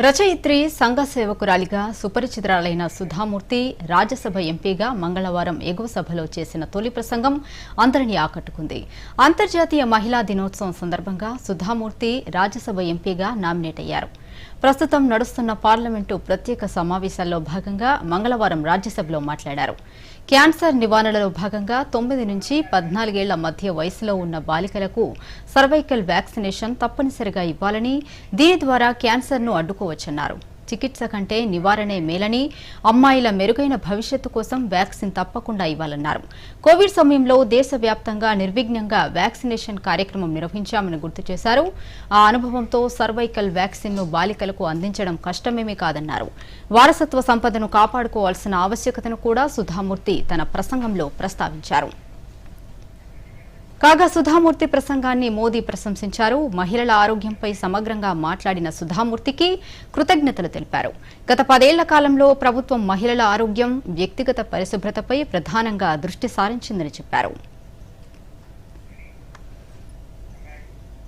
రచయిత్రి సంఘ సేవకురాలిగా సుపరిచితురాలైన సుధామూర్తి రాజ్యసభ ఎంపీగా మంగళవారం ఎగువ సభలో చేసిన తొలి ప్రసంగం అందరినీ ఆకట్టుకుంది. అంతర్జాతీయ మహిళా దినోత్సవం సందర్భంగా సుధామూర్తి రాజ్యసభ ఎంపీగా నామినేట్ అయ్యారు. ప్రస్తుతం నడుస్తున్న పార్లమెంటు ప్రత్యేక సమావేశాల్లో భాగంగా మంగళవారం రాజ్యసభలో మాట్లాడారు. క్యాన్సర్ నివారణలో భాగంగా తొమ్మిది నుంచి పద్నాలుగేళ్ళ మధ్య వయసులో ఉన్న బాలికలకు సర్వైకల్ వ్యాక్సినేషన్ తప్పనిసరిగా ఇవ్వాలని దీని ద్వారా క్యాన్సర్ను అడ్డుకోవచ్చన్నారు. చికిత్స కంటే నివారణే మేలని అమ్మాయిల మెరుగైన భవిష్యత్తు కోసం వ్యాక్సిన్ తప్పకుండా ఇవ్వాలన్నారు. కోవిడ్ సమయంలో దేశవ్యాప్తంగా నిర్విఘ్నంగా వ్యాక్సినేషన్ కార్యక్రమం నిర్వహించామని గుర్తు చేశారు. ఆ అనుభవంతో సర్వైకల్ వ్యాక్సిన్ను బాలికలకు అందించడం కష్టమేమీ కాదన్నారు. వారసత్వ సంపదను కాపాడుకోవాల్సిన ఆవశ్యకతను కూడా సుధామూర్తి తన ప్రసంగంలో ప్రస్తావించారు. కాగా సుధామూర్తి ప్రసంగాన్ని మోదీ ప్రశంసించారు. మహిళల ఆరోగ్యంపై సమగ్రంగా మాట్లాడిన సుధామూర్తికి కృతజ్ఞతలు తెలిపారు. గత పదేళ్ళ కాలంలో ప్రభుత్వం మహిళల ఆరోగ్యం వ్యక్తిగత పరిశుభ్రతపై ప్రధానంగా దృష్టి సారించిందని చెప్పారు.